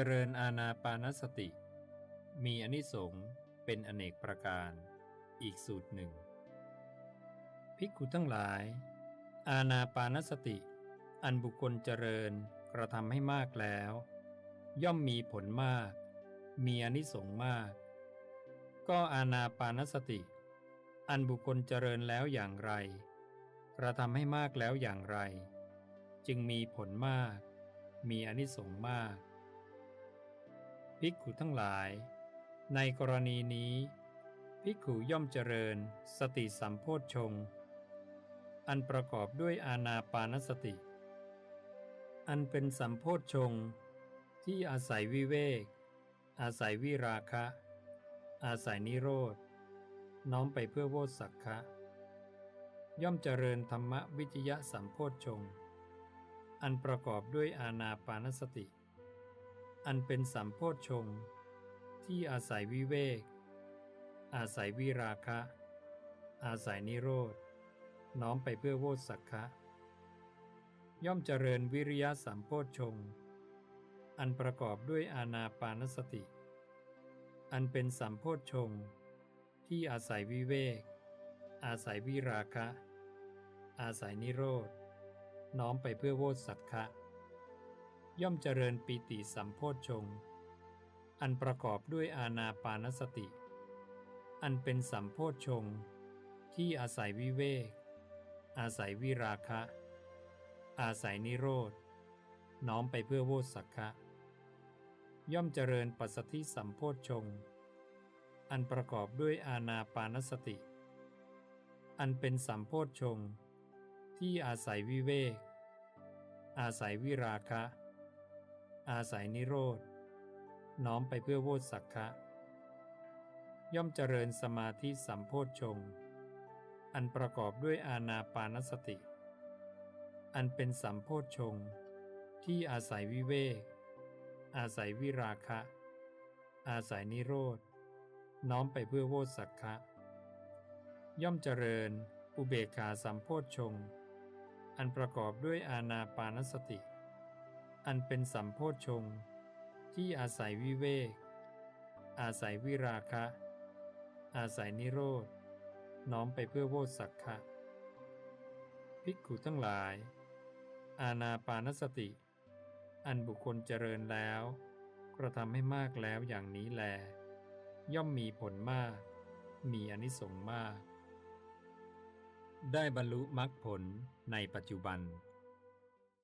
จริญอาณาปานสติ มีอนิสงส์เป็นอเนกประการ อีกสูตรหนึ่ง ภิกขุทั้งหลาย อาณาปานสติ อันบุคคลเจริญกระทำให้มากแล้ว ย่อมมีผลมาก มีอนิสงส์มาก ก็อาณาปานสติ อันบุคคลเจริญแล้วอย่างไร กระทำให้มากแล้วอย่างไร จึงมีผลมาก มีอนิสงส์มาก ภิกขุทั้งหลาย ในกรณีนี้ ภิกขุย่อมเจริญสติสัมโพชฌงอันประกอบด้วยอาณาปานสติ อันเป็นสัมโพชฌงที่อาศัยวิเวก อาศัยวิราคะ อาศัยนิโรธ น้อมไปเพื่อโวสักคะ ย่อมเจริญธรรมวิจยะสัมโพชฌงอันประกอบด้วยอาณาปานสติ อันเป็นสัมโพชฌงที่อาศัยวิเวก อาศัยวิราคะ อาศัยนิโรธ น้อมไปเพื่อโวสักคะ ย่อมเจริญวิริยะสัมโพชฌงอันประกอบด้วยอาณาปานสติ อันเป็นสัมโพชฌงที่อาศัยวิเวก อาศัยวิราคะ อาศัยนิโรธ น้อมไปเพื่อโวสักคะ ย่อมเจริญปีติสัมโพชฌงอันประกอบด้วยอาณาปานสติ อันเป็นสัมโพชฌงที่อาศัยวิเวก อาศัยวิราคะ อาศัยนิโรธ น้อมไปเพื่อโวสักคะย่อมเจริญปัสสธิสัมโพชฌงอันประกอบด้วยอาณาปานสติ อันเป็นสัมโพชฌงที่อาศัยวิเวก อาศัยวิราคะ อาศัยนิโรธ น้อมไปเพื่อโวสักคะย่อมเจริญสมาธิสัมโพชฌงอันประกอบด้วยอาณาปานสติ อันเป็นสัมโพชฌงที่อาศัยวิเวก อาศัยวิราคะ อาศัยนิโรธ น้อมไปเพื่อโวสักคะ ย่อมเจริญอุเบกขาสัมโพชฌงอันประกอบด้วยอาณาปานสติ อันเป็นสัมโพชฌงค์ที่อาศัยวิเวก อาศัยวิราคะ อาศัยนิโรธ น้อมไปเพื่อโวสักคะภิกขุทั้งหลาย อาณาปานสติ อันบุคคลเจริญแล้ว กระทำให้มากแล้วอย่างนี้แล ย่อมมีผลมาก มีอนิสงส์มาก ได้บรรลุมรรคผลในปัจจุบัน